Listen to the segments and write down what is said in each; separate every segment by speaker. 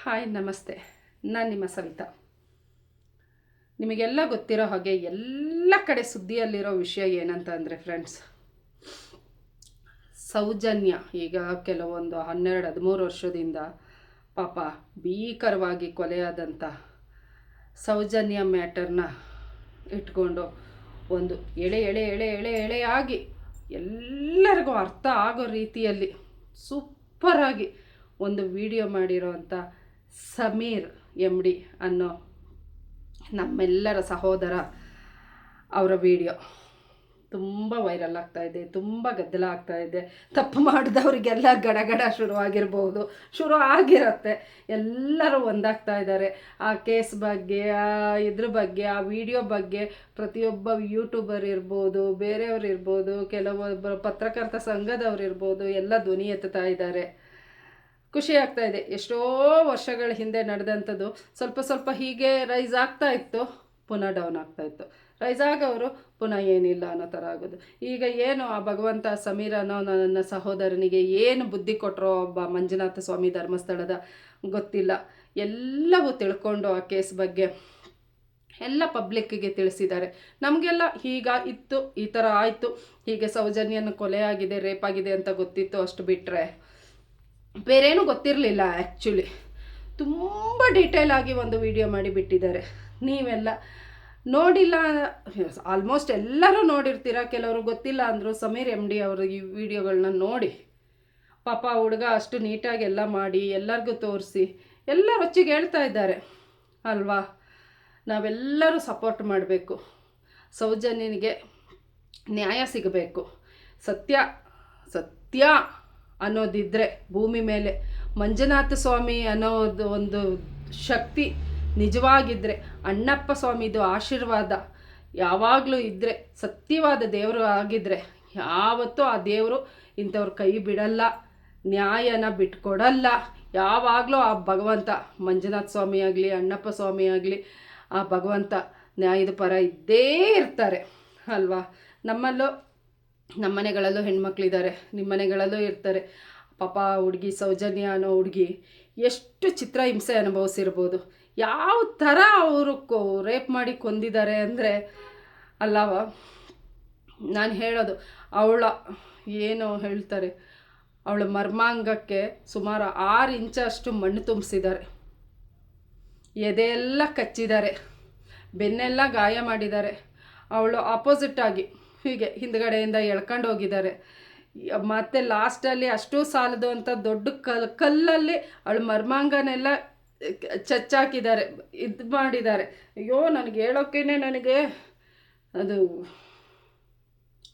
Speaker 1: Hi, ನಮಸ್ತೆ. ನಾನು ನಿಮ್ಮ ಸವಿತಾ. ನಿಮಗೆಲ್ಲ ಗೊತ್ತಿರೋ ಹಾಗೆ ಎಲ್ಲ ಕಡೆ ಸುದ್ದಿಯಲ್ಲಿರೋ ವಿಷಯ ಏನಂತ ಅಂದರೆ ಫ್ರೆಂಡ್ಸ್ ಸೌಜನ್ಯ. ಈಗ ಕೆಲವೊಂದು ಹನ್ನೆರಡು, ಹದಿಮೂರು ವರ್ಷದಿಂದ ಪಾಪ ಭೀಕರವಾಗಿ ಕೊಲೆಯಾದಂಥ ಸೌಜನ್ಯ ಮ್ಯಾಟರ್ನ ಇಟ್ಕೊಂಡು ಒಂದು ಎಳೆ ಎಳೆ ಎಳೆ ಎಳೆ, ಎಳೆಯಾಗಿ ಎಲ್ಲರಿಗೂ ಅರ್ಥ ಆಗೋ ರೀತಿಯಲ್ಲಿ ಸೂಪರಾಗಿ ಒಂದು ವಿಡಿಯೋ ಮಾಡಿರೋವಂಥ ಸಮೀರ್ ಎಂ ಡಿ ಅನ್ನೋ ನಮ್ಮೆಲ್ಲರ ಸಹೋದರ ಅವರ ವಿಡಿಯೋ ತುಂಬ ವೈರಲ್ ಆಗ್ತಾ ಇದೆ, ತುಂಬ ಗದ್ದಲ ಆಗ್ತಾ ಇದೆ. ತಪ್ಪು ಮಾಡಿದವರಿಗೆಲ್ಲ ಗಡಗಡ ಶುರುವಾಗಿರ್ಬೋದು, ಶುರು ಆಗಿರುತ್ತೆ. ಎಲ್ಲರೂ ಒಂದಾಗ್ತಾ ಇದ್ದಾರೆ. ಆ ಕೇಸ್ ಬಗ್ಗೆ, ಆ ಇದ್ರ ಬಗ್ಗೆ, ಆ ವಿಡಿಯೋ ಬಗ್ಗೆ ಪ್ರತಿಯೊಬ್ಬ ಯೂಟ್ಯೂಬರ್ ಇರ್ಬೋದು, ಬೇರೆಯವ್ರು ಇರ್ಬೋದು, ಕೆಲವೊಬ್ಬರು ಪತ್ರಕರ್ತ ಸಂಘದವ್ರು ಇರ್ಬೋದು, ಎಲ್ಲ ಧ್ವನಿ ಎತ್ತುತ್ತಾ ಇದ್ದಾರೆ. ಖುಷಿ ಆಗ್ತಾ ಇದೆ. ಎಷ್ಟೋ ವರ್ಷಗಳ ಹಿಂದೆ ನಡೆದಂಥದ್ದು. ಸ್ವಲ್ಪ ಸ್ವಲ್ಪ ಹೀಗೆ ರೈಸ್ ಆಗ್ತಾ ಇತ್ತು, ಪುನಃ ಡೌನ್ ಆಗ್ತಾ ಇತ್ತು. ರೈಸ್ ಆಗೋರು ಪುನಃ ಏನಿಲ್ಲ ಅನ್ನೋ ಥರ ಆಗೋದು. ಈಗ ಏನು ಆ ಭಗವಂತ ಸಮೀರ ಅನ್ನೋ ನನ್ನ ಸಹೋದರನಿಗೆ ಏನು ಬುದ್ಧಿ ಕೊಟ್ಟರೋ ಒಬ್ಬ ಮಂಜುನಾಥ ಸ್ವಾಮಿ ಧರ್ಮಸ್ಥಳದ ಗೊತ್ತಿಲ್ಲ. ಎಲ್ಲವೂ ತಿಳ್ಕೊಂಡು ಆ ಕೇಸ್ ಬಗ್ಗೆ ಎಲ್ಲ ಪಬ್ಲಿಕ್ಕಿಗೆ ತಿಳಿಸಿದ್ದಾರೆ. ನಮಗೆಲ್ಲ ಈಗ ಇತ್ತು, ಈ ಥರ ಆಯಿತು. ಹೀಗೆ ಸೌಜನ್ಯನ ಕೊಲೆ ಆಗಿದೆ ರೇಪ್ ಅಂತ ಗೊತ್ತಿತ್ತು ಅಷ್ಟು ಬಿಟ್ಟರೆ ಬೇರೇನೂ ಗೊತ್ತಿರಲಿಲ್ಲ ಆ್ಯಕ್ಚುಲಿ ತುಂಬ ಡೀಟೇಲ್ ಆಗಿ ಒಂದು ವಿಡಿಯೋ ಮಾಡಿ ಬಿಟ್ಟಿದ್ದಾರೆ. ನೀವೆಲ್ಲ ನೋಡಿಲ್ಲ ಆಲ್ಮೋಸ್ಟ್ ಎಲ್ಲರೂ ನೋಡಿರ್ತೀರ? ಕೆಲವರು ಗೊತ್ತಿಲ್ಲ ಅಂದರು ಸಮೀರ್ ಎಂ ಡಿ ಅವರು ಈ ವಿಡಿಯೋಗಳನ್ನ ನೋಡಿ. ಪಾಪ ಹುಡುಗ ಅಷ್ಟು ನೀಟಾಗಿ ಎಲ್ಲ ಮಾಡಿ, ಎಲ್ಲರಿಗೂ ತೋರಿಸಿ ಎಲ್ಲ ರೊಚ್ಚಿಗೆ ಹೇಳ್ತಾ ಇದ್ದಾರೆ. ಅಲ್ವಾ? ನಾವೆಲ್ಲರೂ ಸಪೋರ್ಟ್ ಮಾಡಬೇಕು. ಸೌಜನ್ಯನಿಗೆ ನ್ಯಾಯ ಸಿಗಬೇಕು. ಸತ್ಯ ಸತ್ಯ. ಅನ್ನೋದಿದ್ದರೆ ಭೂಮಿ ಮೇಲೆ. ಮಂಜುನಾಥ ಸ್ವಾಮಿ ಅನ್ನೋದು ಒಂದು ಶಕ್ತಿ ನಿಜವಾಗಿದ್ದರೆ ಅಣ್ಣಪ್ಪ ಸ್ವಾಮಿದು ಆಶೀರ್ವಾದ ಯಾವಾಗಲೂ ಇದ್ದರೆ ಸತ್ಯವಾದ ದೇವರು ಆಗಿದ್ದರೆ ಯಾವತ್ತೂ ಆ ದೇವರು ಇಂಥವ್ರ ಕೈ ಬಿಡಲ್ಲ, ನ್ಯಾಯನ ಬಿಟ್ಕೊಡಲ್ಲ. ಯಾವಾಗಲೂ ಆ ಭಗವಂತ, ಮಂಜುನಾಥ ಸ್ವಾಮಿ ಆಗಲಿ, ಅಣ್ಣಪ್ಪ ಸ್ವಾಮಿ ಆಗಲಿ, ಆ ಭಗವಂತ ನ್ಯಾಯದ ಪರ ಇದ್ದೇ ಇರ್ತಾರೆ. ಅಲ್ವಾ? ನಮ್ಮಲ್ಲೂ ನಮ್ಮ ಮನೆಗಳಲ್ಲೂ ಹೆಣ್ಮಕ್ಳಿದ್ದಾರೆ, ನಿಮ್ಮ ಮನೆಗಳಲ್ಲೂ ಇರ್ತಾರೆ. ಪಾಪ ಹುಡುಗಿ ಸೌಜನ್ಯ ಅನ್ನೋ ಹುಡುಗಿ ಎಷ್ಟು ಚಿತ್ರ ಹಿಂಸೆ ಅನುಭವಿಸಿರ್ಬೋದು. ಯಾವ ಥರ ಅವರು ರೇಪ್ ಮಾಡಿ ಕೊಂದಿದ್ದಾರೆ ಅಂದರೆ ಅಲ್ಲವ, ನಾನು ಹೇಳೋದು, ಅವಳ ಏನು ಹೇಳ್ತಾರೆ, ಅವಳ ಮರ್ಮಾಂಗಕ್ಕೆ ಸುಮಾರು ಆರು ಇಂಚಷ್ಟು ಮಣ್ಣು ತುಂಬಿಸಿದ್ದಾರೆ. ಎದೆಯೆಲ್ಲ ಕಚ್ಚಿದ್ದಾರೆ, ಬೆನ್ನೆಲ್ಲ ಗಾಯ ಮಾಡಿದ್ದಾರೆ. ಅವಳು ಆಪೋಸಿಟ್ ಆಗಿ ಹೀಗೆ ಹಿಂದ್ಗಡೆಯಿಂದ ಎಳ್ಕೊಂಡು ಹೋಗಿದ್ದಾರೆ. ಮತ್ತು ಲಾಸ್ಟಲ್ಲಿ ಅಷ್ಟು ಸಾಲದು ಅಂತ ದೊಡ್ಡ ಕಲ್, ಕಲ್ಲಲ್ಲಿ ಅವಳು ಮರ್ಮಾಂಗನೆಲ್ಲ ಚಚ್ಚಾಕಿದ್ದಾರೆ, ಇದು ಮಾಡಿದ್ದಾರೆ. ಅಯ್ಯೋ, ನನಗೆ ಹೇಳೋಕ್ಕೇ ನನಗೆ. ಅದು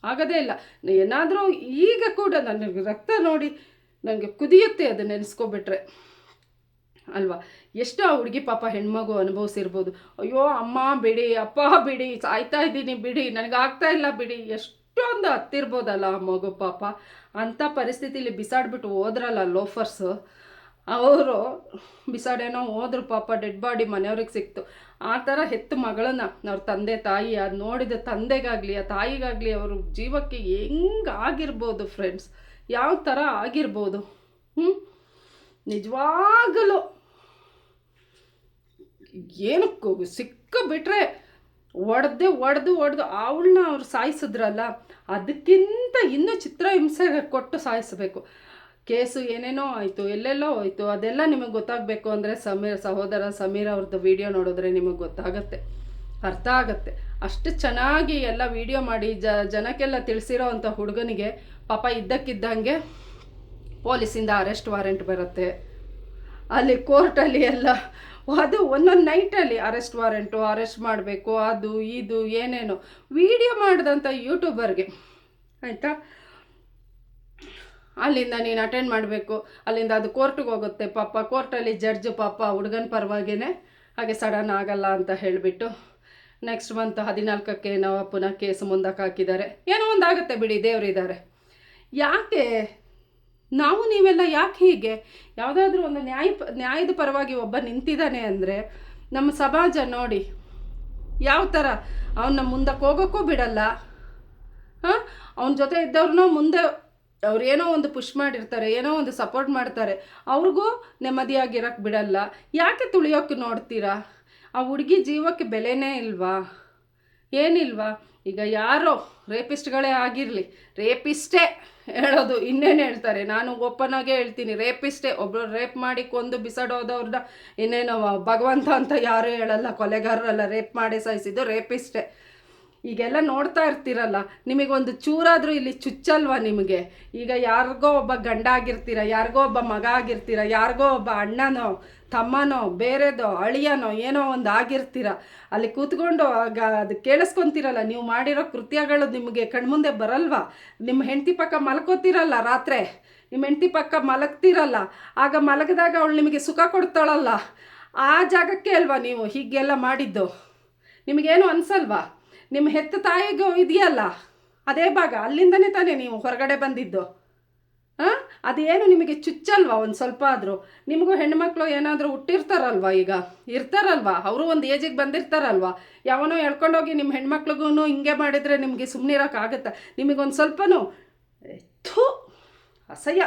Speaker 1: ಆಗೋದೇ ಇಲ್ಲ. ಏನಾದರೂ ಈಗ ಕೂಡ ನನಗೆ ರಕ್ತ ನೋಡಿ ನನಗೆ ಕುದಿಯುತ್ತೆ ಅದು ನೆನೆಸ್ಕೊಬಿಟ್ರೆ. ಅಲ್ವಾ? ಎಷ್ಟು ಆ ಹುಡುಗಿ ಪಾಪ ಹೆಣ್ಮಗು ಅನುಭವಿಸಿರ್ಬೋದು. ಅಯ್ಯೋ, ಅಮ್ಮ, ಬಿಡಿ, ಅಪ್ಪ, ಬಿಡಿ, ಸಾಯ್ತಾ ಇದ್ದೀನಿ, ಬಿಡಿ ನನಗೆ ಆಗ್ತಾ ಇಲ್ಲ, ಬಿಡಿ. ಎಷ್ಟೊಂದು ಹತ್ತಿರ್ಬೋದಲ್ಲ ಆ ಮಗು ಪಾಪ. ಅಂಥ ಪರಿಸ್ಥಿತಿಲಿ ಬಿಸಾಡ್ಬಿಟ್ಟು ಹೋದ್ರಲ್ಲ ಲೋಫರ್ಸು. ಅವರು ಬಿಸಾಡೇನೋ ಹೋದ್ರು ಪಾಪ, ಡೆಡ್ ಬಾಡಿ ಮನೆಯವ್ರಿಗೆ ಸಿಕ್ತು. ಆ ಥರ ಹೆತ್ತು ಮಗಳನ್ನ ಅವ್ರ ತಂದೆ, ತಾಯಿ ಅದು ನೋಡಿದ ತಂದೆಗಾಗಲಿ, ಆ ತಾಯಿಗಾಗಲಿ ಅವ್ರ ಜೀವಕ್ಕೆ ಹೆಂಗೆ ಆಗಿರ್ಬೋದು ಫ್ರೆಂಡ್ಸ್ ಯಾವ ಥರ ಆಗಿರ್ಬೋದು? ಹ್ಞೂ ನಿಜವಾಗಲೂ ಏನಕ್ಕೂ ಸಿಕ್ಕ ಬಿಟ್ರೆ ಒಡೆದೆ ಒಡೆದು ಒಡೆದು ಅವಳನ್ನ ಅವ್ರು ಸಾಯಿಸಿದ್ರಲ್ಲ, ಅದಕ್ಕಿಂತ ಇನ್ನೂ ಚಿತ್ರ ಹಿಂಸೆ ಕೊಟ್ಟು ಸಾಯಿಸಬೇಕು. ಕೇಸು ಏನೇನೋ ಆಯಿತು, ಎಲ್ಲೆಲ್ಲೋ ಹೋಯಿತು, ಅದೆಲ್ಲ ನಿಮಗೆ ಗೊತ್ತಾಗಬೇಕು ಅಂದರೆ ಸಮೀರ್ ಸಹೋದರ ಸಮೀರ್ ಅವ್ರದ್ದು ವಿಡಿಯೋ ನೋಡಿದ್ರೆ ನಿಮಗೆ ಗೊತ್ತಾಗತ್ತೆ, ಅರ್ಥ ಆಗತ್ತೆ. ಅಷ್ಟು ಚೆನ್ನಾಗಿ ಎಲ್ಲ ವಿಡಿಯೋ ಮಾಡಿ, ಜ, ಜನಕ್ಕೆಲ್ಲ ತಿಳಿಸಿರೋ ಅಂಥ ಹುಡುಗನಿಗೆ ಪಾಪ ಇದ್ದಕ್ಕಿದ್ದಂಗೆ ಪೊಲೀಸಿಂದ ಅರೆಸ್ಟ್ ವಾರೆಂಟ್ ಬರುತ್ತೆ. ಅಲ್ಲಿ ಕೋರ್ಟಲ್ಲಿ ಎಲ್ಲ ಅದು ಒಂದೊಂದು ನೈಟಲ್ಲಿ ಅರೆಸ್ಟ್ ವಾರೆಂಟು ಅರೆಸ್ಟ್ ಮಾಡಬೇಕು, ಅದು, ಇದು, ಏನೇನು. ವಿಡಿಯೋ ಮಾಡಿದಂಥ ಯೂಟ್ಯೂಬರ್ಗೆ ಆಯಿತಾ? ಅಲ್ಲಿಂದ ನೀನು ಅಟೆಂಡ್ ಮಾಡಬೇಕು. ಅಲ್ಲಿಂದ ಅದು ಕೋರ್ಟಿಗೆ ಹೋಗುತ್ತೆ ಪಾಪ. ಕೋರ್ಟಲ್ಲಿ ಜಡ್ಜು ಪಾಪ, ಹುಡುಗನ ಪರವಾಗಿನೇ ಹಾಗೆ ಸಡನ್ ಆಗಲ್ಲ ಅಂತ ಹೇಳಿಬಿಟ್ಟು ನೆಕ್ಸ್ಟ್ ಮಂತ್ ಹದಿನಾಲ್ಕಕ್ಕೆ ನಾವು ಪುನಃ ಕೇಸ್ ಮುಂದಕ್ಕೆ ಹಾಕಿದ್ದಾರೆ. ಏನೋ ಒಂದಾಗುತ್ತೆ ಬಿಡಿ, ದೇವರಿದ್ದಾರೆ. ಯಾಕೆ ನಾವು ನೀವೆಲ್ಲ ಯಾಕೆ ಹೀಗೆ? ಯಾವುದಾದ್ರೂ ಒಂದು ನ್ಯಾಯ ನ್ಯಾಯದ ಪರವಾಗಿ ಒಬ್ಬ ನಿಂತಿದ್ದಾನೆ ಅಂದರೆ ನಮ್ಮ ಸಮಾಜ ನೋಡಿ, ಯಾವ ಥರ ಅವನ್ನ ಮುಂದಕ್ಕೆ ಹೋಗೋಕ್ಕೂ ಬಿಡಲ್ಲ. ಹಾಂ? ಅವನ ಜೊತೆ ಇದ್ದವ್ರನ್ನೂ ಮುಂದೆ ಅವ್ರು ಏನೋ ಒಂದು ಪುಷ್ ಮಾಡಿರ್ತಾರೆ, ಏನೋ ಒಂದು ಸಪೋರ್ಟ್ ಮಾಡ್ತಾರೆ, ಅವ್ರಿಗೂ ನೆಮ್ಮದಿಯಾಗಿರೋಕ್ಕೆ ಬಿಡಲ್ಲ. ಯಾಕೆ ತುಳಿಯೋಕ್ಕೆ ನೋಡ್ತೀರಾ? ಆ ಹುಡುಗಿ ಜೀವಕ್ಕೆ ಬೆಲೆನೇ ಇಲ್ವಾ? ಏನಿಲ್ವಾ? ಈಗ ಯಾರೋ ರೇಪಿಸ್ಟ್ಗಳೇ ಆಗಿರಲಿ, ರೇಪಿಸ್ಟೇ. ಹೇಳೋದು ಇನ್ನೇನು ಹೇಳ್ತಾರೆ? ನಾನು ಓಪನ್ ಆಗೇ ಹೇಳ್ತೀನಿ. ರೇಪಿಸ್ಟೇ ಒಬ್ಬರು ರೇಪ್ ಮಾಡಿ ಕೊಂದು ಬಿಸಾಡೋದವ್ರನ್ನ ಇನ್ನೇನು ಭಗವಂತ ಅಂತ ಯಾರೂ ಹೇಳಲ್ಲ, ಕೊಲೆಗಾರರಲ್ಲ ರೇಪ್ ಮಾಡಿ ಸಾಯಿಸಿದ್ದು ರೇಪಿಸ್ಟೇ. ಈಗೆಲ್ಲ ನೋಡ್ತಾ ಇರ್ತೀರಲ್ಲ ನಿಮಗೊಂದು ಚೂರಾದರೂ ಇಲ್ಲಿ ಚುಚ್ಚಲ್ವಾ ನಿಮಗೆ? ಈಗ ಯಾರಿಗೋ ಒಬ್ಬ ಗಂಡ ಆಗಿರ್ತೀರ ಯಾರಿಗೋ ಒಬ್ಬ ಮಗ ಆಗಿರ್ತೀರ, ಯಾರಿಗೋ ಒಬ್ಬ ಅಣ್ಣನೋ, ತಮ್ಮನೋ, ಬೇರೆದೋ, ಅಳಿಯನೋ, ಏನೋ ಒಂದು ಆಗಿರ್ತೀರ. ಅಲ್ಲಿ ಕೂತ್ಕೊಂಡು ಆಗ ಅದು ಕೇಳಿಸ್ಕೊಂತೀರಲ್ಲ, ನೀವು ಮಾಡಿರೋ ಕೃತ್ಯಗಳು ನಿಮಗೆ ಕಣ್ಮುಂದೆ ಬರಲ್ವಾ? ನಿಮ್ಮ ಹೆಂಡತಿ ಪಕ್ಕ ಮಲ್ಕೋತಿರಲ್ಲ ರಾತ್ರಿ? ನಿಮ್ಮ ಹೆಂಡತಿ ಪಕ್ಕ ಮಲಗ್ತಿರಲ್ಲ? ಆಗ ಮಲಗಿದಾಗ ಅವಳು ನಿಮಗೆ ಸುಖ ಕೊಡ್ತಾಳಲ್ಲ? ಆ ಜಾಗಕ್ಕೆ ಅಲ್ವಾ ನೀವು ಹೀಗೆಲ್ಲ ಮಾಡಿದ್ದು? ನಿಮಗೇನು ಅನ್ಸಲ್ವಾ? ನಿಮ್ಮ ಹೆತ್ತ ತಾಯಿಗೂ ಇದೆಯಲ್ಲ? ಅದೇ ಭಾಗ, ಅಲ್ಲಿಂದನೇ ತಾನೇ ನೀವು ಹೊರಗಡೆ ಬಂದಿದ್ದು. ಹಾಂ? ಅದೇನು ನಿಮಗೆ ಚುಚ್ಚಲ್ವಾ ಒಂದು ಸ್ವಲ್ಪ ಆದರೂ? ನಿಮಗೂ ಹೆಣ್ಮಕ್ಳು ಏನಾದರೂ ಹುಟ್ಟಿರ್ತಾರಲ್ವಾ ಈಗ? ಇರ್ತಾರಲ್ವಾ? ಅವರು ಒಂದು ಏಜಿಗೆ ಬಂದಿರ್ತಾರಲ್ವಾ? ಯಾವನೋ ಎಳ್ಕೊಂಡೋಗಿ ನಿಮ್ಮ ಹೆಣ್ಮಕ್ಳಿಗೂ ಹಿಂಗೆ ಮಾಡಿದರೆ ನಿಮಗೆ ಸುಮ್ಮನಿರೋಕ್ಕಾಗತ್ತಾ ನಿಮಗೊಂದು ಸ್ವಲ್ಪನೂ ಥೂ, ಅಸಹ್ಯ.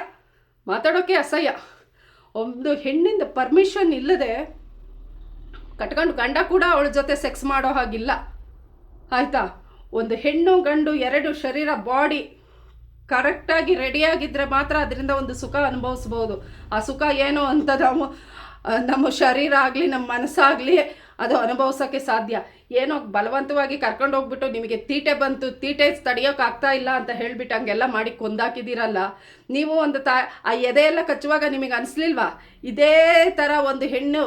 Speaker 1: ಮಾತಾಡೋಕ್ಕೆ ಅಸಹ್ಯ. ಒಂದು ಹೆಣ್ಣಿಂದ ಪರ್ಮಿಷನ್ ಇಲ್ಲದೆ ಕಟ್ಕೊಂಡು ಗಂಡ ಕೂಡ ಅವಳ ಜೊತೆ ಸೆಕ್ಸ್ ಮಾಡೋ ಹಾಗಿಲ್ಲ. ಆಯಿತಾ? ಒಂದು ಹೆಣ್ಣು ಗಂಡು ಎರಡು ಶರೀರ ಬಾಡಿ ಕರೆಕ್ಟಾಗಿ ರೆಡಿಯಾಗಿದ್ದರೆ ಮಾತ್ರ ಅದರಿಂದ ಒಂದು ಸುಖ ಅನುಭವಿಸ್ಬೋದು. ಆ ಸುಖ ಏನು ಅಂತ ನಾವು ನಮ್ಮ ಶರೀರ ಆಗಲಿ, ನಮ್ಮ ಮನಸ್ಸಾಗಲಿ ಅದು ಅನುಭವಿಸೋಕ್ಕೆ ಸಾಧ್ಯ. ಏನೋ ಬಲವಂತವಾಗಿ ಕರ್ಕೊಂಡು ಹೋಗ್ಬಿಟ್ಟು ನಿಮಗೆ ತೀಟೆ ಬಂತು, ತೀಟೆ ತಡೆಯೋಕ್ಕಾಗ್ತಾ ಇಲ್ಲ ಅಂತ ಹೇಳಿಬಿಟ್ಟು ಹಂಗೆಲ್ಲ ಮಾಡಿ ಕೊಂದಾಕಿದ್ದೀರಲ್ಲ, ನೀವು ಒಂದು ತಾ, ಆ ಎದೆಯೆಲ್ಲ ಕಚ್ಚುವಾಗ ನಿಮಗೆ ಅನಿಸ್ಲಿಲ್ವಾ? ಇದೇ ಥರ ಒಂದು ಹೆಣ್ಣು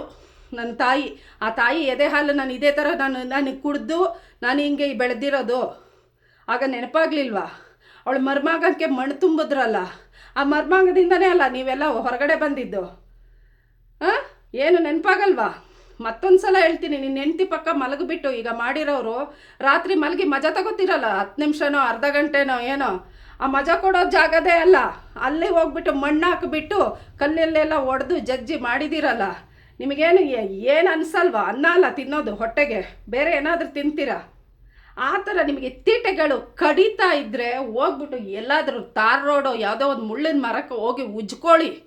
Speaker 1: ನನ್ನ ತಾಯಿ, ಆ ತಾಯಿ ಎದೆ ಹಾಲು ನಾನು ಇದೇ ಥರ ನಾನು ನನಗೆ ಕುಡಿದು ನಾನು ಹಿಂಗೆ ಬೆಳೆದಿರೋದು. ಆಗ ನೆನಪಾಗ್ಲಿಲ್ವಾ? ಅವಳು ಮರ್ಮಾಗಕ್ಕೆ ಮಣ್ಣು ತುಂಬಿದ್ರಲ್ಲ. ಆ ಮರ್ಮಾಂಗದಿಂದನೇ ಅಲ್ಲ ನೀವೆಲ್ಲ ಹೊರಗಡೆ ಬಂದಿದ್ದು. ಹಾಂ? ಏನು ನೆನಪಾಗಲ್ವಾ? ಮತ್ತೊಂದು ಸಲ ಹೇಳ್ತೀನಿ, ನಿನ್ನ ಹೆಂಡ್ತಿ ಪಕ್ಕ ಮಲಗಿಬಿಟ್ಟು ಈಗ ಮಾಡಿರೋರು ರಾತ್ರಿ ಮಲಗಿ ಮಜಾ ತಗೋತಿರಲ್ಲ? ಹತ್ತು ನಿಮಿಷನೋ, ಅರ್ಧ ಗಂಟೆನೋ, ಏನೋ? ಆ ಮಜಾ ಕೊಡೋ ಜಾಗದೇ ಅಲ್ಲ. ಅಲ್ಲಿ ಹೋಗ್ಬಿಟ್ಟು ಮಣ್ಣು ಹಾಕಿಬಿಟ್ಟು ಕಲ್ಲಲ್ಲೆಲ್ಲ ಒಡೆದು ಜಜ್ಜಿ ಮಾಡಿದಿರಲ್ಲ. ನಿಮಗೇನು ಏನು ಅನ್ಸಲ್ವಾ? ಅನ್ನ ಅಲ್ಲ, ತಿನ್ನೋದು, ಹೊಟ್ಟೆಗೆ. ಬೇರೆ ಏನಾದರೂ ತಿಂತೀರಾ? ಆ ಥರ ನಿಮಗೆ ತೀಟೆಗಳು ಕಡಿತಾ ಇದ್ದರೆ ಹೋಗ್ಬಿಟ್ಟು ಎಲ್ಲಾದರೂ ತಾರ್ ರೋಡೋ ಯಾವುದೋ ಒಂದು ಮುಳ್ಳಿನ ಮರಕ್ಕೆ ಹೋಗಿ ಉಜ್ಕೊಳ್ಳಿ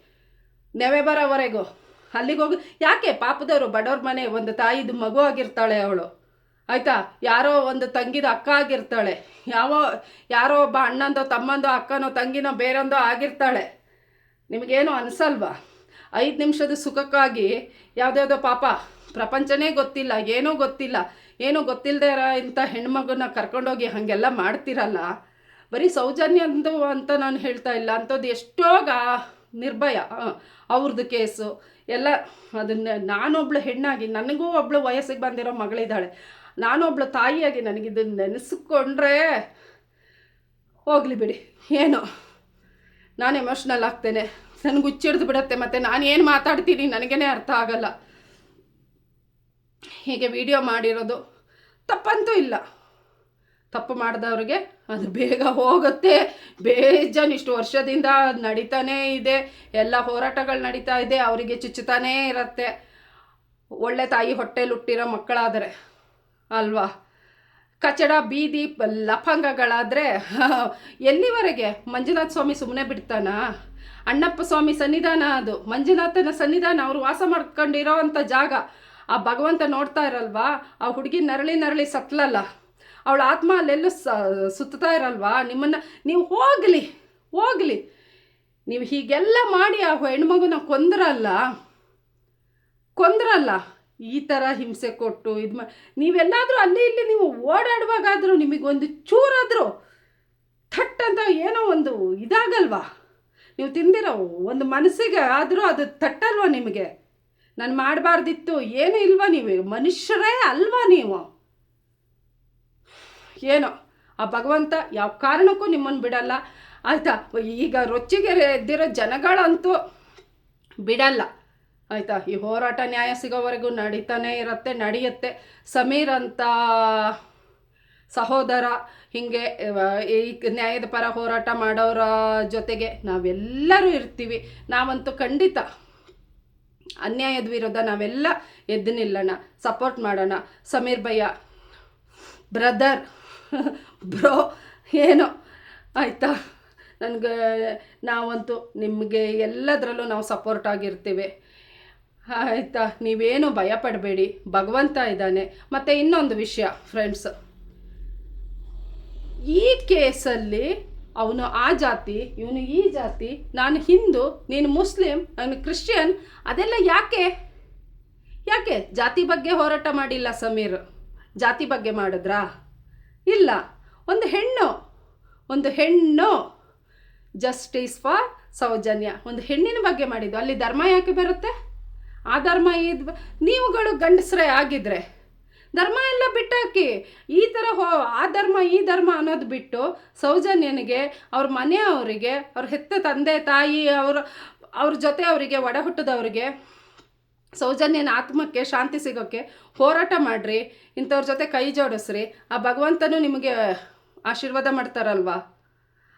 Speaker 1: ನೆವೆ ಬರೋವರೆಗೂ. ಅಲ್ಲಿಗೆ ಹೋಗಿ. ಯಾಕೆ? ಪಾಪದವರು ಬಡವ್ರ ಮನೆ, ಒಂದು ತಾಯಿದು ಮಗು ಆಗಿರ್ತಾಳೆ ಅವಳು. ಆಯಿತಾ? ಯಾರೋ ಒಂದು ತಂಗಿದ ಅಕ್ಕ ಆಗಿರ್ತಾಳೆ. ಯಾವ, ಯಾರೋ ಒಬ್ಬ ಅಣ್ಣಂದೋ ತಮ್ಮಂದೋ ಅಕ್ಕನೋ ತಂಗಿನೋ ಬೇರೊಂದೋ ಆಗಿರ್ತಾಳೆ. ನಿಮಗೇನು ಅನಿಸಲ್ವಾ? ಐದು ನಿಮಿಷದ ಸುಖಕ್ಕಾಗಿ ಯಾವುದ್ಯಾವುದೋ ಪಾಪ, ಪ್ರಪಂಚನೇ ಗೊತ್ತಿಲ್ಲ, ಏನೂ ಗೊತ್ತಿಲ್ಲ, ಏನೂ ಗೊತ್ತಿಲ್ಲದೆ ಇರೋ ಇಂಥ ಹೆಣ್ಮಗನ್ನ ಕರ್ಕೊಂಡೋಗಿ ಹಾಗೆಲ್ಲ ಮಾಡ್ತಿರಲ್ಲ? ಬರೀ ಸೌಜನ್ಯ ಅಂದು ಅಂತ ನಾನು ಹೇಳ್ತಾ ಇಲ್ಲ, ಅಂಥದ್ದು ಎಷ್ಟೋ ನಿರ್ಭಯ ಅವ್ರದ್ದು ಕೇಸು. ಎಲ್ಲ ಅದನ್ನ ನಾನೊಬ್ಳು ಹೆಣ್ಣಾಗಿ, ನನಗೂ ಒಬ್ಳು ವಯಸ್ಸಿಗೆ ಬಂದಿರೋ ಮಗಳಿದ್ದಾಳೆ. ನಾನೊಬ್ಳು ತಾಯಿಯಾಗಿ ನನಗಿದನ್ನು ನೆನೆಸ್ಕೊಂಡ್ರೆ ಹೋಗಲಿ ಬಿಡಿ. ಏನು? ನಾನು ಎಮೋಷ್ನಲ್ ಆಗ್ತೇನೆ. ನನಗೆ ಹುಚ್ಚಿಡ್ದು ಬಿಡುತ್ತೆ, ಮತ್ತು ನಾನು ಏನು ಮಾತಾಡ್ತೀನಿ ನನಗೇನೆ ಅರ್ಥ ಆಗಲ್ಲ. ಹೀಗೆ ವಿಡಿಯೋ ಮಾಡಿರೋದು ತಪ್ಪಂತೂ ಇಲ್ಲ. ತಪ್ಪು ಮಾಡಿದವ್ರಿಗೆ ಅದು ಬೇಗ ಹೋಗುತ್ತೆ. ಬೇಜಾನ್ ಇಷ್ಟು ವರ್ಷದಿಂದ ನಡೀತಾನೇ ಇದೆ, ಎಲ್ಲ ಹೋರಾಟಗಳು ನಡೀತಾ ಇದೆ, ಅವರಿಗೆ ಚುಚ್ಚುತ್ತಾನೇ ಇರುತ್ತೆ. ಒಳ್ಳೆ ತಾಯಿ ಹೊಟ್ಟೆಲಿ ಹುಟ್ಟಿರೋ ಮಕ್ಕಳಾದರೆ ಅಲ್ವಾ? ಕಚಡ, ಬೀದಿ, ಲಫಂಗಗಳಾದರೆ ಎಲ್ಲಿವರೆಗೆ? ಮಂಜುನಾಥ ಸ್ವಾಮಿ ಸುಮ್ಮನೆ ಬಿಡ್ತಾನ? ಅಣ್ಣಪ್ಪ ಸ್ವಾಮಿ ಸನ್ನಿಧಾನ ಅದು. ಮಂಜುನಾಥನ ಸನ್ನಿಧಾನ ಅವರು ವಾಸ ಮಾಡ್ಕೊಂಡಿರೋ ಅಂಥ ಜಾಗ. ಆ ಭಗವಂತ ನೋಡ್ತಾ ಇರಲ್ವಾ? ಆ ಹುಡುಗಿ ನರಳಿ ನರಳಿ ಸತ್ಲಲ್ಲ ಅವಳ ಆತ್ಮ ಅಲ್ಲೆಲ್ಲೂ ಸುತ್ತಾ ಇರಲ್ವಾ? ನಿಮ್ಮನ್ನು ನೀವು ಹೋಗಲಿ ಹೋಗಲಿ. ನೀವು ಹೀಗೆಲ್ಲ ಮಾಡಿ ಆ ಹೆಣ್ಮಗುನ ಕೊಂದ್ರಲ್ಲ ಕೊಂದ್ರಲ್ಲ. ಈ ಥರ ಹಿಂಸೆ ಕೊಟ್ಟು ಇದು ಮಾ, ನೀವೆಲ್ಲಾದರೂ ಅಲ್ಲಿ ಇಲ್ಲಿ ನೀವು ಓಡಾಡುವಾಗಾದರೂ ನಿಮಗೊಂದು ಚೂರಾದರೂ ಥಟ್ ಅಂತ ಏನೋ ಒಂದು ಇದಾಗಲ್ವಾ? ನೀವು ತಿಂದಿರೋ ಒಂದು ಮನಸ್ಸಿಗೆ ಆದರೂ ಅದು ತಟ್ಟಲ್ವ ನಿಮಗೆ? ನಾನು ಮಾಡಬಾರ್ದಿತ್ತು, ಏನು ಇಲ್ವಾ ನೀವು? ಮನುಷ್ಯರೇ ಅಲ್ವಾ ನೀವು? ಏನೋ, ಆ ಭಗವಂತ ಯಾವ ಕಾರಣಕ್ಕೂ ನಿಮ್ಮನ್ನು ಬಿಡಲ್ಲ. ಆಯಿತಾ? ಈಗ ರೊಚ್ಚಿಗೆ ಎದ್ದಿರೋ ಜನಗಳಂತೂ ಬಿಡಲ್ಲ. ಆಯಿತಾ? ಈ ಹೋರಾಟ ನ್ಯಾಯ ಸಿಗೋವರೆಗೂ ನಡೀತಾನೆ ಇರುತ್ತೆ, ನಡೆಯುತ್ತೆ. ಸಮೀರ್ ಅಂತ ಸಹೋದರ ಹೀಗೆ ಈ ನ್ಯಾಯದ ಪರ ಹೋರಾಟ ಮಾಡೋರ ಜೊತೆಗೆ ನಾವೆಲ್ಲರೂ ಇರ್ತೀವಿ. ನಾವಂತೂ ಖಂಡಿತ ಅನ್ಯಾಯದ ವಿರುದ್ಧ ನಾವೆಲ್ಲ ಎದ್ದು ನಿಲ್ಲೋಣ, ಸಪೋರ್ಟ್ ಮಾಡೋಣ. ಸಮೀರ್ ಭಯ್ಯ, ಬ್ರದರ್, ಬ್ರೋ, ಏನೋ? ಆಯಿತಾ? ನನಗೆ ನಾವಂತೂ ನಿಮಗೆ ಎಲ್ಲದರಲ್ಲೂ ನಾವು ಸಪೋರ್ಟ್ ಆಗಿರ್ತೀವಿ. ಆಯಿತಾ? ನೀವೇನು ಭಯಪಡಬೇಡಿ. ಭಗವಂತ ಇದ್ದಾನೆ. ಮತ್ತು ಇನ್ನೊಂದು ವಿಷಯ ಫ್ರೆಂಡ್ಸ್ ಈ ಕೇಸಲ್ಲಿ ಅವನು ಆ ಜಾತಿ, ಇವನು ಈ ಜಾತಿ, ನಾನು ಹಿಂದೂ, ನೀನು ಮುಸ್ಲಿಂ, ನಾನು ಕ್ರಿಶ್ಚಿಯನ್, ಅದೆಲ್ಲ ಯಾಕೆ? ಯಾಕೆ? ಜಾತಿ ಬಗ್ಗೆ ಹೋರಾಟ ಮಾಡಿಲ್ಲ ಸಮೀರ್. ಜಾತಿ ಬಗ್ಗೆ ಮಾಡಿದ್ರಾ? ಇಲ್ಲ. ಒಂದು ಹೆಣ್ಣು. ಒಂದು ಹೆಣ್ಣು. Justice for Sowjanya. ಒಂದು ಹೆಣ್ಣಿನ ಬಗ್ಗೆ ಮಾಡಿದ್ದು. ಅಲ್ಲಿ ಧರ್ಮ ಯಾಕೆ ಬರುತ್ತೆ? ಆ ಧರ್ಮ ಇದು ನೀವುಗಳು ಗಂಡಸರೇ ಆಗಿದ್ರೆ. ಧರ್ಮ ಎಲ್ಲ ಬಿಟ್ಟಾಕಿ. ಈ ಥರ ಹೋ, ಆ ಧರ್ಮ, ಈ ಧರ್ಮ ಅನ್ನೋದು ಬಿಟ್ಟು ಸೌಜನ್ಯನಿಗೆ, ಅವ್ರ ಮನೆಯವರಿಗೆ, ಅವ್ರ ಹೆತ್ತ ತಂದೆ, ತಾಯಿ, ಅವ್ರ ಅವ್ರ ಜೊತೆ ಅವರಿಗೆ ಒಡ ಹುಟ್ಟಿದವ್ರಿಗೆ ಸೌಜನ್ಯನ ಆತ್ಮಕ್ಕೆ, ಶಾಂತಿ ಸಿಗೋಕ್ಕೆ ಹೋರಾಟ ಮಾಡಿರಿ. ಇಂಥವ್ರ ಜೊತೆ ಕೈ ಜೋಡಿಸ್ರಿ. ಆ ಭಗವಂತನು ನಿಮಗೆ ಆಶೀರ್ವಾದ ಮಾಡ್ತಾರಲ್ವಾ?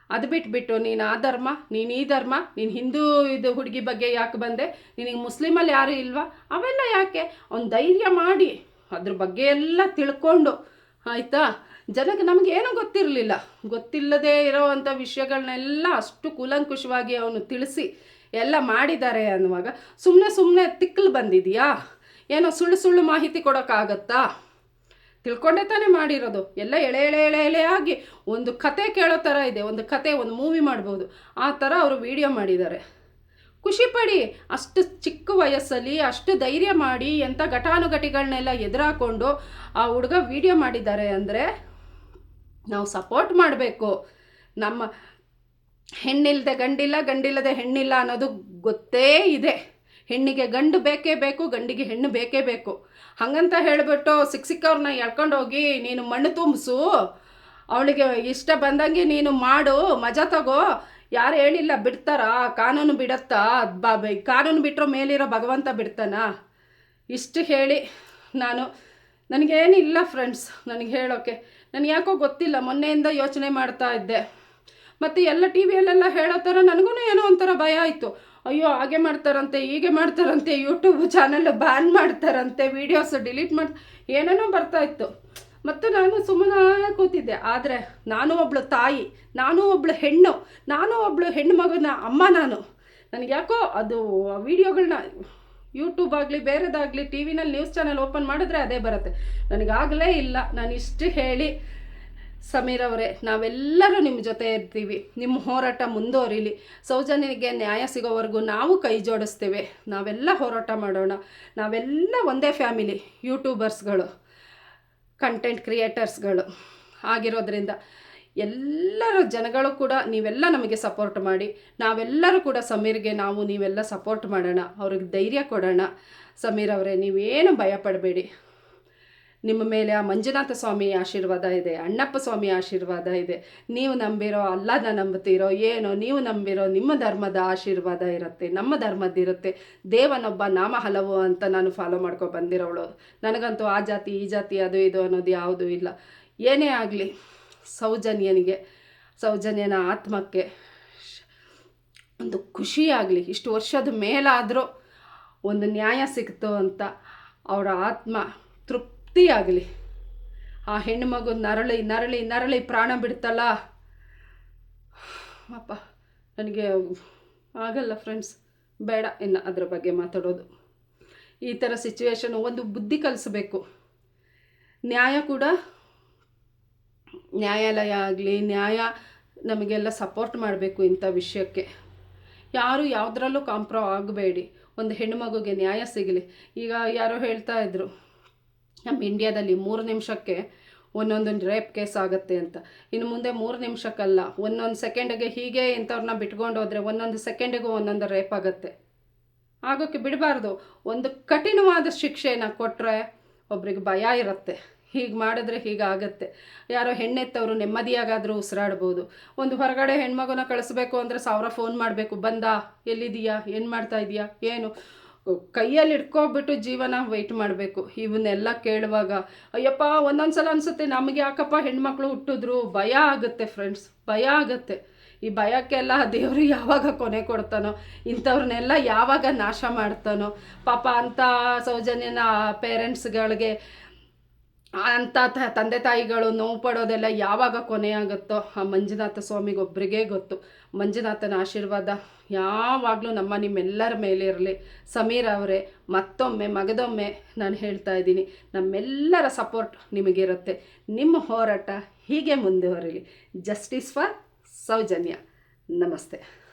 Speaker 1: ಅದು ಬಿಟ್ಬಿಟ್ಟು ನೀನು ಆ ಧರ್ಮ, ನೀನು ಈ ಧರ್ಮ, ನೀನು ಹಿಂದೂ ಇದು ಹುಡುಗಿ ಬಗ್ಗೆ ಯಾಕೆ ಬಂದೆ? ನಿನಗೆ ಮುಸ್ಲಿಮಲ್ಲಿ ಯಾರು ಇಲ್ವಾ? ಅವೆಲ್ಲ ಯಾಕೆ? ಅವ್ನು ಧೈರ್ಯ ಮಾಡಿ. ಅದ್ರ ಬಗ್ಗೆ ಎಲ್ಲ ತಿಳ್ಕೊಂಡು, ಆಯಿತಾ? ಜನಕ್ಕೆ ನಮಗೆ ಏನು ಗೊತ್ತಿರಲಿಲ್ಲ. ಗೊತ್ತಿಲ್ಲದೆ ಇರೋವಂಥ ವಿಷಯಗಳನ್ನೆಲ್ಲ ಅಷ್ಟು ಕೂಲಂಕುಷವಾಗಿ ಅವನು ತಿಳಿಸಿ ಎಲ್ಲ ಮಾಡಿದ್ದಾರೆ ಅನ್ನುವಾಗ ಸುಮ್ಮನೆ ಸುಮ್ಮನೆ ತಿಕ್ಕಲು ಬಂದಿದೆಯಾ? ಏನೋ ಸುಳ್ಳು ಸುಳ್ಳು ಮಾಹಿತಿ ಕೊಡೋಕ್ಕಾಗತ್ತಾ? ತಿಳ್ಕೊಂಡೇ ತಾನೇ ಮಾಡಿರೋದು. ಎಲ್ಲ ಎಳೆ ಎಳೆ ಎಳೆ ಎಳೆ ಆಗಿ ಒಂದು ಕತೆ ಕೇಳೋ ಥರ ಇದೆ. ಒಂದು ಕತೆ, ಒಂದು ಮೂವಿ ಮಾಡ್ಬೋದು. ಆ ಥರ ಅವರು ವಿಡಿಯೋ ಮಾಡಿದ್ದಾರೆ. ಖುಷಿ ಪಡಿ ಅಷ್ಟು ಚಿಕ್ಕ ವಯಸ್ಸಲ್ಲಿ, ಅಷ್ಟು ಧೈರ್ಯ ಮಾಡಿ ಎಂಥ ಘಟಾನುಘಟಿಗಳನ್ನೆಲ್ಲ ಎದುರಾಕೊಂಡು ಆ ಹುಡುಗ ವಿಡಿಯೋ ಮಾಡಿದ್ದಾರೆ ಅಂದರೆ ನಾವು ಸಪೋರ್ಟ್ ಮಾಡಬೇಕು. ನಮ್ಮ ಹೆಣ್ಣಿಲ್ಲದೆ ಗಂಡಿಲ್ಲ, ಗಂಡಿಲ್ಲದೆ ಹೆಣ್ಣಿಲ್ಲ ಅನ್ನೋದು ಗೊತ್ತೇ ಇದೆ. ಹೆಣ್ಣಿಗೆ ಗಂಡು ಬೇಕೇ ಬೇಕು, ಗಂಡಿಗೆ ಹೆಣ್ಣು ಬೇಕೇ ಬೇಕು. ಹಾಗಂತ ಹೇಳಿಬಿಟ್ಟು ಸಿಕ್ಕ ಸಿಕ್ಕವ್ರನ್ನ ಎಳ್ಕೊಂಡು ಹೋಗಿ, ನೀನು ಮಣ್ಣು ತುಂಬಿಸು. ಅವಳಿಗೆ ಇಷ್ಟ ಬಂದಂಗೆ ನೀನು ಮಾಡು, ಮಜಾ ತಗೋ. ಯಾರು ಹೇಳಿಲ್ಲ, ಬಿಡ್ತಾರಾ? ಕಾನೂನು ಬಿಡತ್ತಾ? ಬಾ ಕಾನೂನು ಬಿಟ್ಟರೋ ಮೇಲಿರೋ ಭಗವಂತ ಬಿಡ್ತಾನ? ಇಷ್ಟು ಹೇಳಿ ನಾನು. ನನಗೇನಿಲ್ಲ ಫ್ರೆಂಡ್ಸ್ ನನಗೆ ಹೇಳೋಕ್ಕೆ ನನಗೆ ಯಾಕೋ ಗೊತ್ತಿಲ್ಲ, ಮೊನ್ನೆಯಿಂದ ಯೋಚನೆ ಮಾಡ್ತಾ ಇದ್ದೆ. ಮತ್ತು ಎಲ್ಲ ಟಿ ವಿಯಲ್ಲೆಲ್ಲ ಹೇಳೋ ಥರ ನನಗೂ ಏನೋ ಒಂಥರ ಭಯ ಆಯಿತು. ಅಯ್ಯೋ, ಹಾಗೆ ಮಾಡ್ತಾರಂತೆ, ಹೀಗೆ ಮಾಡ್ತಾರಂತೆ, ಯೂಟ್ಯೂಬ್ ಚಾನಲ್ ಬ್ಯಾನ್ ಮಾಡ್ತಾರಂತೆ ವೀಡಿಯೋಸ್ ಡಿಲೀಟ್ ಮಾಡಿ ಏನೇನೋ ಬರ್ತಾ ಇತ್ತು. ಮತ್ತು ನಾನು ಸುಮ್ಮನೆ ಕೂತಿದ್ದೆ ಆದರೆ ನಾನು ಒಬ್ಳು ತಾಯಿ, ನಾನು ಒಬ್ಳು ಹೆಣ್ಣು, ನಾನು ಒಬ್ಳು ಹೆಣ್ಣು ಮಗನ ಅಮ್ಮ ನಾನು. ನನಗೆ ಯಾಕೋ ಅದು ವಿಡಿಯೋಗಳನ್ನ ಯೂಟ್ಯೂಬ್ ಆಗಲಿ, ಬೇರೆದಾಗಲಿ, ಟಿ ವಿನಲ್ಲಿ ನ್ಯೂಸ್ ಚಾನಲ್ ಓಪನ್ ಮಾಡಿದ್ರೆ ಅದೇ ಬರುತ್ತೆ. ನನಗಾಗಲೇ ಇಲ್ಲ. ನಾನು ಇಷ್ಟು ಹೇಳಿ, ಸಮೀರ್ ಅವರೇ, ನಾವೆಲ್ಲರೂ ನಿಮ್ಮ ಜೊತೆ ಇರ್ತೀವಿ. ನಿಮ್ಮ ಹೋರಾಟ ಮುಂದುವರಿಲಿ. ಸೌಜನ್ಯನಿಗೆ ನ್ಯಾಯ ಸಿಗೋವರೆಗೂ ನಾವು ಕೈ ಜೋಡಿಸ್ತೇವೆ. ನಾವೆಲ್ಲ ಹೋರಾಟ ಮಾಡೋಣ. ನಾವೆಲ್ಲ ಒಂದೇ ಫ್ಯಾಮಿಲಿ ಯೂಟ್ಯೂಬರ್ಸ್ಗಳು ಕಂಟೆಂಟ್ ಕ್ರಿಯೇಟರ್ಸ್ಗಳು ಆಗಿರೋದ್ರಿಂದ ಎಲ್ಲರೂ ಜನಗಳು ಕೂಡ ನೀವೆಲ್ಲ ನಮಗೆ ಸಪೋರ್ಟ್ ಮಾಡಿ, ನಾವೆಲ್ಲರೂ ಕೂಡ ಸಮೀರ್ಗೆ ನಾವು ನೀವೆಲ್ಲ ಸಪೋರ್ಟ್ ಮಾಡೋಣ, ಅವ್ರಿಗೆ ಧೈರ್ಯ ಕೊಡೋಣ. ಸಮೀರ್ ಅವರೇ, ನೀವೇನು ಭಯ ಪಡಬೇಡಿ ನಿಮ್ಮ ಮೇಲೆ ಆ ಮಂಜುನಾಥ ಸ್ವಾಮಿ ಆಶೀರ್ವಾದ ಇದೆ, ಅಣ್ಣಪ್ಪ ಸ್ವಾಮಿ ಆಶೀರ್ವಾದ ಇದೆ. ನೀವು ನಂಬಿರೋ ಅಲ್ಲದ ನಂಬ್ತೀರೋ ಏನೋ, ನೀವು ನಂಬಿರೋ ನಿಮ್ಮ ಧರ್ಮದ ಆಶೀರ್ವಾದ ಇರುತ್ತೆ, ನಮ್ಮ ಧರ್ಮದ್ದಿರುತ್ತೆ ದೇವನೊಬ್ಬ ನಾಮ ಹಲವು ಅಂತ ನಾನು ಫಾಲೋ ಮಾಡ್ಕೊ ಬಂದಿರೋಳು. ನನಗಂತೂ ಆ ಜಾತಿ, ಈ ಜಾತಿ, ಅದು ಇದು ಅನ್ನೋದು ಯಾವುದೂ ಇಲ್ಲ. ಏನೇ ಆಗಲಿ, ಸೌಜನ್ಯನಿಗೆ, ಸೌಜನ್ಯನ ಆತ್ಮಕ್ಕೆ ಒಂದು ಖುಷಿಯಾಗಲಿ ಇಷ್ಟು ವರ್ಷದ ಮೇಲಾದರೂ ಒಂದು ನ್ಯಾಯ ಸಿಕ್ತು ಅಂತ ಅವರ ಆತ್ಮ ತೃಪ್ತಿಯಾಗಲಿ. ಆ ಹೆಣ್ಣು ನರಳಿ ನರಳಿ ನರಳಿ ಪ್ರಾಣ ಬಿಡ್ತಲ್ಲ. ಅಪ್ಪ, ನನಗೆ ಆಗಲ್ಲ ಫ್ರೆಂಡ್ಸ್ ಬೇಡ ಇನ್ನು ಅದರ ಬಗ್ಗೆ ಮಾತಾಡೋದು. ಈ ಥರ ಸಿಚುವೇಶನ್ ಒಂದು ಬುದ್ಧಿ ಕಲಿಸ್ಬೇಕು. ನ್ಯಾಯ ಕೂಡ ನ್ಯಾಯಾಲಯ ಆಗಲಿ, ನ್ಯಾಯ ನಮಗೆಲ್ಲ ಸಪೋರ್ಟ್ ಮಾಡಬೇಕು ಇಂಥ ವಿಷಯಕ್ಕೆ. ಯಾರು ಯಾವುದ್ರಲ್ಲೂ ಕಾಂಪ್ರೋ ಆಗಬೇಡಿ. ಒಂದು ಹೆಣ್ಣುಮಗುಗೆ ನ್ಯಾಯ ಸಿಗಲಿ. ಈಗ ಯಾರೋ ಹೇಳ್ತಾ ಇದ್ರು ನಮ್ಮ ಇಂಡಿಯಾದಲ್ಲಿ ಮೂರು ನಿಮಿಷಕ್ಕೆ ಒಂದೊಂದು ರೇಪ್ ಕೇಸ್ ಆಗುತ್ತೆ ಅಂತ. ಇನ್ನು ಮುಂದೆ ಮೂರು ನಿಮಿಷಕ್ಕಲ್ಲ, ಒಂದೊಂದು ಸೆಕೆಂಡಿಗೆ ಹೀಗೆ ಇಂಥವ್ರನ್ನ ಬಿಟ್ಕೊಂಡು ಹೋದರೆ ಒಂದೊಂದು ಸೆಕೆಂಡಿಗೂ ಒಂದೊಂದು ರೇಪ್ ಆಗುತ್ತೆ. ಆಗೋಕ್ಕೆ ಬಿಡಬಾರ್ದು. ಒಂದು ಕಠಿಣವಾದ ಶಿಕ್ಷೆನ ಕೊಟ್ಟರೆ ಒಬ್ರಿಗೆ ಭಯ ಇರುತ್ತೆ. ಹೀಗೆ ಮಾಡಿದ್ರೆ ಹೀಗಾಗತ್ತೆ ಯಾರೋ ಹೆಣ್ಣೆತ್ತವರು ನೆಮ್ಮದಿಯಾಗಾದರೂ ಉಸಿರಾಡ್ಬೋದು. ಒಂದು ಹೊರಗಡೆ ಹೆಣ್ಮಗುನ ಕಳಿಸ್ಬೇಕು ಅಂದರೆ ಸಾವಿರ ಫೋನ್ ಮಾಡಬೇಕು, ಬಂದಾ ಎಲ್ಲಿದೆಯಾ ಏನು ಮಾಡ್ತಾ ಇದೆಯಾ? ಏನು? ಕೈಯಲ್ಲಿ ಇಟ್ಕೊಬಿಟ್ಟು ಜೀವನ ವೆಯ್ಟ್ ಮಾಡಬೇಕು. ಇವನ್ನೆಲ್ಲ ಕೇಳುವಾಗ, ಅಯ್ಯಪ್ಪ ಒಂದೊಂದು ಸಲ ಅನಿಸುತ್ತೆ ನಮಗೆ ಯಾಕಪ್ಪ ಹೆಣ್ಮಕ್ಳು ಹುಟ್ಟಿದ್ರು? ಭಯ ಆಗುತ್ತೆ ಫ್ರೆಂಡ್ಸ್ ಭಯ ಆಗುತ್ತೆ. ಈ ಭಯಕ್ಕೆಲ್ಲ ದೇವರು ಯಾವಾಗ ಕೊನೆ ಕೊಡ್ತಾನೋ, ಇಂಥವ್ರನ್ನೆಲ್ಲ ಯಾವಾಗ ನಾಶ ಮಾಡ್ತಾನೋ, ಪಾಪ ಅಂಥ ಸೌಜನ್ಯನ ಪೇರೆಂಟ್ಸ್ಗಳಿಗೆ ಅಂಥ ತ- ತಂದೆ ತಾಯಿಗಳು ನೋವು ಪಡೋದೆಲ್ಲ ಯಾವಾಗ ಕೊನೆಯಾಗುತ್ತೋ ಆ ಮಂಜುನಾಥ ಸ್ವಾಮಿಗೆ ಒಬ್ಬರಿಗೇ ಗೊತ್ತು. ಮಂಜುನಾಥನ ಆಶೀರ್ವಾದ ಯಾವಾಗಲೂ ನಮ್ಮ ನಿಮ್ಮೆಲ್ಲರ ಮೇಲೆ ಇರಲಿ. ಸಮೀರ್ ಅವರೇ, ಮತ್ತೊಮ್ಮೆ, ಮಗದೊಮ್ಮೆ ನಾನು ಹೇಳ್ತಾ ಇದ್ದೀನಿ, ನಮ್ಮೆಲ್ಲರ ಸಪೋರ್ಟ್ ನಿಮಗಿರುತ್ತೆ. ನಿಮ್ಮ ಹೋರಾಟ ಹೀಗೆ ಮುಂದುವರಿಲಿ. Justice for Sowjanya. ನಮಸ್ತೆ.